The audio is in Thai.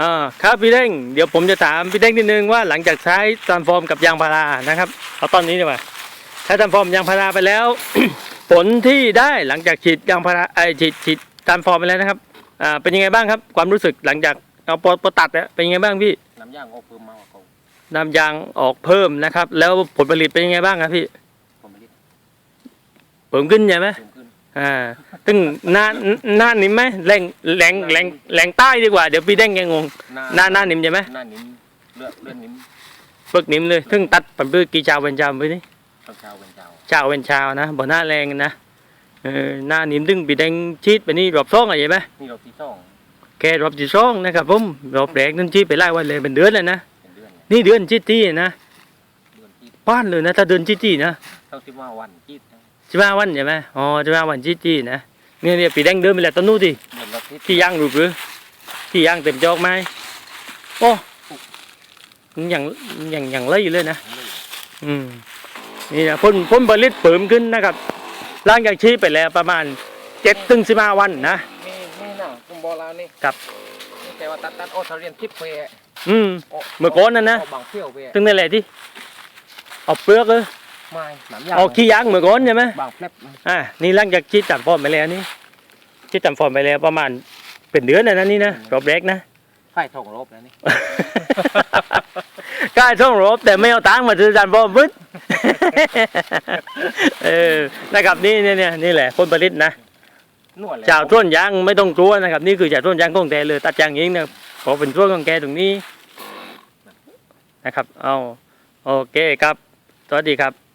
อ่าครับพี่เด้งเดี๋ยวผมจะถามพี่เด้งนิดนึงว่าหลังจากใช้ตานฟอร์มกับยางพารานะครับเอาตอนนี้ดีกว่าใช้ตานฟอร์มยางพาราไปแล้ว ผลที่ได้หลังจากฉีดยางพาราไอฉีดฉีดตานฟอร์มไปแล้วนะครับอ่าเป็นยังไงบ้างครับ ความรู้สึกหลังจากเอาปอปอตัดเนี่ยเป็นยังไงบ้างพี่น้ำย่างออกเพิ่มมากกว่าเขาน้ำยางออกเพิ่มนะครับ แล้วผลผลิตเป็นยังไงบ้างครับพี่ผมไม่ได้เพิ่มขึ้นใช่ไหมเพิ่มขึ้น อ่าตึงหน้าหน้านิ่มไหมแรงแรงแรงแรงใต้ดีกว่าเดี๋ยวพี่แดงแกงงหน้าหน้านิ่มใช่ไหมน้านิมเลือดเลือดนิ่มเปิกนิ่มเลยซึ่งตัดปันปื้กีชาวเวนชาวไปนี่ชาวเวนชาวเวนชาวนะบนหน้าแรงนะเออหน้านิ่มตึงพี่แดงชีดไปนี่รอบซ่องอะไรใช่ไหมนี่รอบที่ซ่องแกรอบที่ซ่องนะครับผมรอบแรงนั่นชีดไปไล่วันเลยเป็นเดือนเลยนะนี่เดือนชีดที่นะป้านเลยนะถ้าเดือนชีดที่นะเท่าที่ว่าวันชีด 15 วันใช่ไหมอ๋อ15วันจีจีนะเนี่ยเนี่ยปีแดงเดิมเป็นแหล้ต้นนู้นดิที่ย่างรูปหรือที่ย่างเต็มจอกไหม้โอ้อย่างอย่างอย่างไรเลยนะอืมนี่นะพ่นพ่นบริสเพิ่มขึ้นนะครับล่างจากชีไปแล้วประมาณเจ็ดตึงสิบห้าวันนะมีม่น่คุณบอกแลาวนี่ครับแต่ว่าตัดตัดโอทเรียนทิพย์เพอืมเมื่อก่อนนั่นนะถึงในแหละที่เอาเปลือกเลย ไม่น้ำย่างเอาขี้ยางเมื่อก่อนใช่ไหมบางแผลบอ่านี่หลังจากชีจับฟอร์มไปแล้วนี่ชีจับฟอร์มไปแล้วประมาณเป็นเดือนนะนะนี่นะรอบแรกนะไข่ทองรบแล้วนี่กล้าช่องรบแต่ไม่เอาตังค์มาซื้อจานฟอร์มพึ่งเออนะครับนี่เนี่ยเนี่ยนี่แหละผลผลิตนะนวดเลยชาวต้นยางไม่ต้องกลัวนะครับ นี่คือจากต้นยางของแกเลย ตัดยางเองนะครับขอเป็นช่วงของแกตรงนี้นะครับ เอาโอเคครับ สวัสดีครับ